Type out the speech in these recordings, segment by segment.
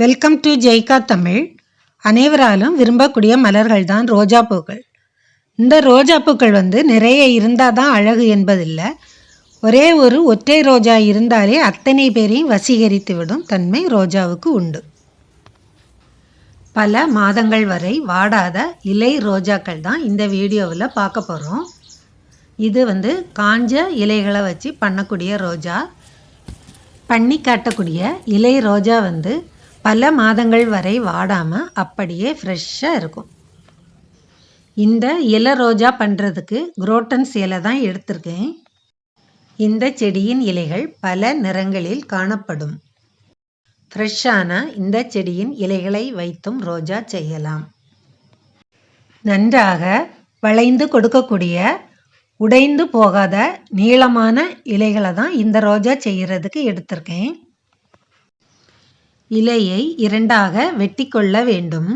Welcome to JICA Tamil அனைவராலும் விரும்பக்கூடிய மலர்கள் தான் ரோஜா பூக்கள். இந்த ரோஜா பூக்கள் வந்து நிறைய இருந்தால் தான் அழகு என்பதில்லை. ஒரே ஒரு ஒற்றை ரோஜா இருந்தாலே அத்தனை பேரையும் வசீகரித்து விடும் தன்மை ரோஜாவுக்கு உண்டு. பல மாதங்கள் வரை வாடாத இலை ரோஜாக்கள் தான் இந்த வீடியோவில் பார்க்க போகிறோம் இது வந்து காஞ்ச இலைகளை வச்சு பண்ணக்கூடிய ரோஜா. பண்ணி காட்டக்கூடிய இலை ரோஜா வந்து பல மாதங்கள் வரை வாடாமல் அப்படியே ஃப்ரெஷ்ஷாக இருக்கும். இந்த இலை ரோஜா பண்ணுறதுக்கு குரோட்டன்ஸ் இலை தான் எடுத்திருக்கேன். இந்த செடியின் இலைகள் பல நிறங்களில் காணப்படும். ஃப்ரெஷ்ஷான இந்த செடியின் இலைகளை வைத்தும் ரோஜா செய்யலாம். நன்றாக வளைந்து கொடுக்கக்கூடிய உடைந்து போகாத நீளமான இலைகளை தான் இந்த ரோஜா செய்கிறதுக்கு எடுத்திருக்கேன். இலையை இரண்டாக வெட்டி கொள்ள வேண்டும்.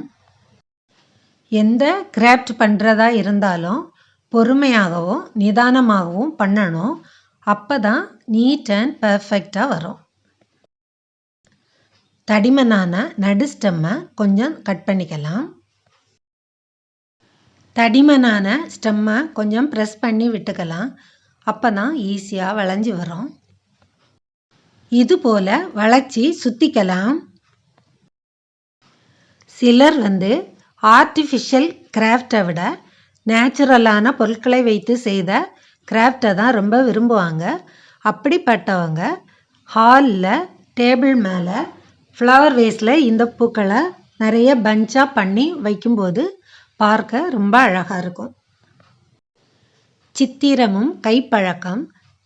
எந்த கிராஃப்ட் பண்ணுறதா இருந்தாலும் பொறுமையாகவும் நிதானமாகவும் பண்ணணும். அப்போ தான் நீட் அண்ட் பர்ஃபெக்டாக வரும். தடிமனான நடு ஸ்டெம்மை கொஞ்சம் கட் பண்ணிக்கலாம். தடிமனான ஸ்டெம்மை கொஞ்சம் ப்ரெஸ் பண்ணி விட்டுக்கலாம். அப்போ தான் ஈஸியாக வளைஞ்சி வரும். இதுபோல் வளர்ச்சி வளைச்சி சுற்றிக்கலாம் சிலர் வந்து ஆர்டிஃபிஷியல் கிராஃப்டை விட நேச்சுரலான பொருட்களை வைத்து செய்த கிராஃப்டை தான் ரொம்ப விரும்புவாங்க. அப்படிப்பட்டவங்க ஹாலில் டேபிள் மேலே ஃப்ளவர் வேஸில் இந்த பூக்களை நிறைய பஞ்சாக பண்ணி வைக்கும்போது பார்க்க ரொம்ப அழகாக இருக்கும். சித்திரமும் கைப்பழக்கம்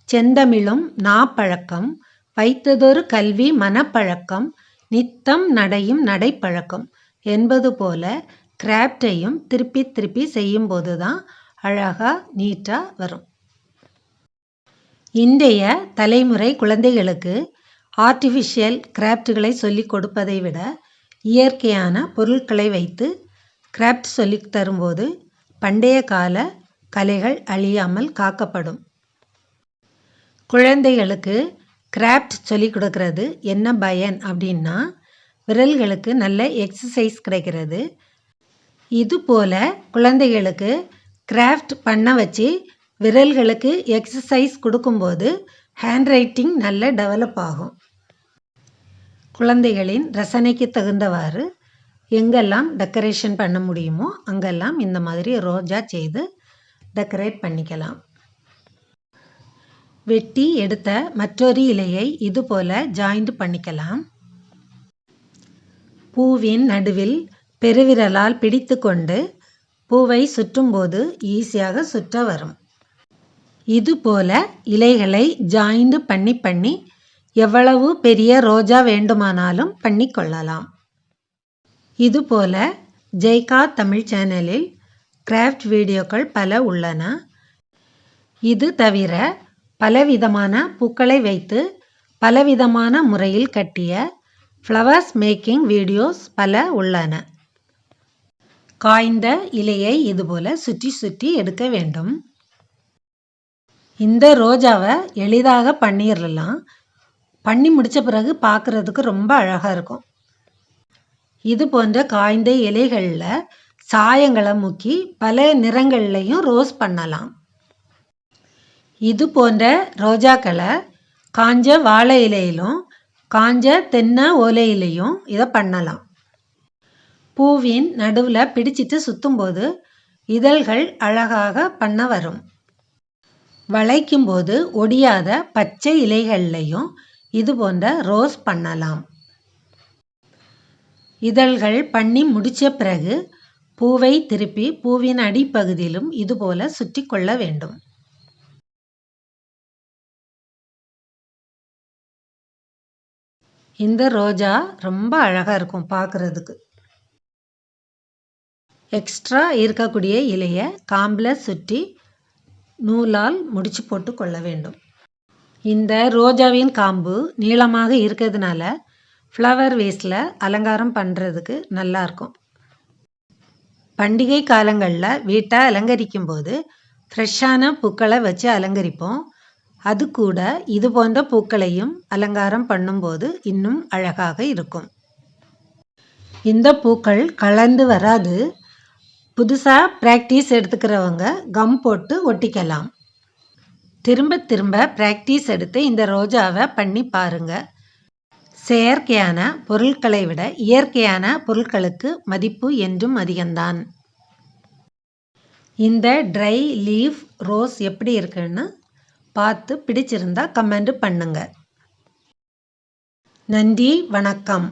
செந்தமிழும் நாப்பழக்கம் வைத்ததொரு கல்வி மனப்பழக்கம் நித்தம் நடையும் நடைப்பழக்கம் என்பது போல கிராஃப்டையும் திருப்பி திருப்பி செய்யும்போது தான் அழகாக நீட்டாக வரும். இன்றைய தலைமுறை குழந்தைகளுக்கு ஆர்டிஃபிஷியல் கிராஃப்டுகளை சொல்லிக் கொடுப்பதை விட இயற்கையான பொருட்களை வைத்து கிராஃப்ட் சொல்லி தரும்போது பண்டைய கால கலைகள் அழியாமல் காக்கப்படும். குழந்தைகளுக்கு கிராஃப்ட் சொல்லிக் கொடுக்கறது. என்ன பயன் அப்படின்னா விரல்களுக்கு நல்ல எக்ஸசைஸ் கிடைக்கிறது. இது போல் குழந்தைகளுக்கு கிராஃப்ட் பண்ண வச்சு விரல்களுக்கு எக்ஸசைஸ் கொடுக்கும்போது ஹேண்ட் ரைட்டிங் நல்ல டெவலப் ஆகும். குழந்தைகளின் ரசனைக்கு தகுந்தவாறு எங்கெல்லாம் டெக்கரேஷன் பண்ண முடியுமோ அங்கெல்லாம் இந்த மாதிரி ரோஜா செய்து டெக்கரேட் பண்ணிக்கலாம். வெட்டி எடுத்த மற்றொரு இலையை இதுபோல ஜாயிண்ட் பண்ணிக்கலாம். பூவின் நடுவில் பெருவிரலால் பிடித்து கொண்டு பூவை சுற்றும்போது ஈஸியாக சுற்ற வரும். இதுபோல இலைகளை ஜாயிண்ட் பண்ணி பண்ணி எவ்வளவு பெரிய ரோஜா வேண்டுமானாலும் பண்ணி கொள்ளலாம். இதுபோல ஜெய்கா தமிழ் சேனலில் கிராஃப்ட் வீடியோக்கள் பல உள்ளன. இது தவிர பலவிதமான பூக்களை வைத்து பலவிதமான முறையில் கட்டிய ஃப்ளவர்ஸ் மேக்கிங் வீடியோஸ் பல உள்ளன. காய்ந்த இலையை இதுபோல் சுற்றி சுற்றி எடுக்க வேண்டும். இந்த ரோஜாவை எளிதாக பண்ணிடலாம் பண்ணி முடித்த பிறகு பார்க்குறதுக்கு ரொம்ப அழகாக இருக்கும். இது போன்ற காய்ந்த இலைகளில் சாயங்களை முக்கி பல நிறங்கள்லையும் ரோஸ் பண்ணலாம். இது போன்ற ரோஜாக்களை காஞ்ச வாழை இலையிலும் காஞ்ச தென்னை ஓலையிலையும் இதை பண்ணலாம். பூவின் நடுவில் பிடிச்சிட்டு சுற்றும்போது இதழ்கள் அழகாக பண்ண வரும். வளைக்கும்போது ஒடியாத பச்சை இலைகள்லையும் இது போன்ற ரோஸ் பண்ணலாம். இதழ்கள் பண்ணி முடித்த பிறகு பூவை திருப்பி பூவின் அடிப்பகுதியிலும் இதுபோல சுற்றி கொள்ள வேண்டும். இந்த ரோஜா ரொம்ப அழகாக இருக்கும் பார்க்குறதுக்கு எக்ஸ்ட்ரா இருக்கக்கூடிய இலையை காம்பில் சுற்றி நூலால் முடிச்சு போட்டு கொள்ள வேண்டும். இந்த ரோஜாவின் காம்பு நீளமாக இருக்கிறதுனால ஃப்ளவர் வேஸில் அலங்காரம் பண்ணுறதுக்கு நல்லாயிருக்கும் பண்டிகை காலங்களில் வீட்டை அலங்கரிக்கும் போது ஃப்ரெஷ்ஷான பூக்களை வச்சு அலங்கரிப்போம். அது கூட இது போன்ற பூக்களையும் அலங்காரம் பண்ணும்போது இன்னும் அழகாக இருக்கும். இந்த பூக்கள் கலந்து வராது. புதுசாக ப்ராக்டிஸ் எடுத்துக்கிறவங்க கம் போட்டு ஒட்டிக்கலாம். திரும்ப திரும்ப ப்ராக்டிஸ் எடுத்து இந்த ரோஜாவை பண்ணி பாருங்க. செயற்கையான பொருட்களை விட இயற்கையான பொருட்களுக்கு மதிப்பு என்றும் அதிகம்தான். இந்த ட்ரை லீஃப் ரோஸ் எப்படி இருக்குன்னு பார்த்து பிடிச்சிருந்தா கமெண்ட் பண்ணுங்க. நன்றி வணக்கம்.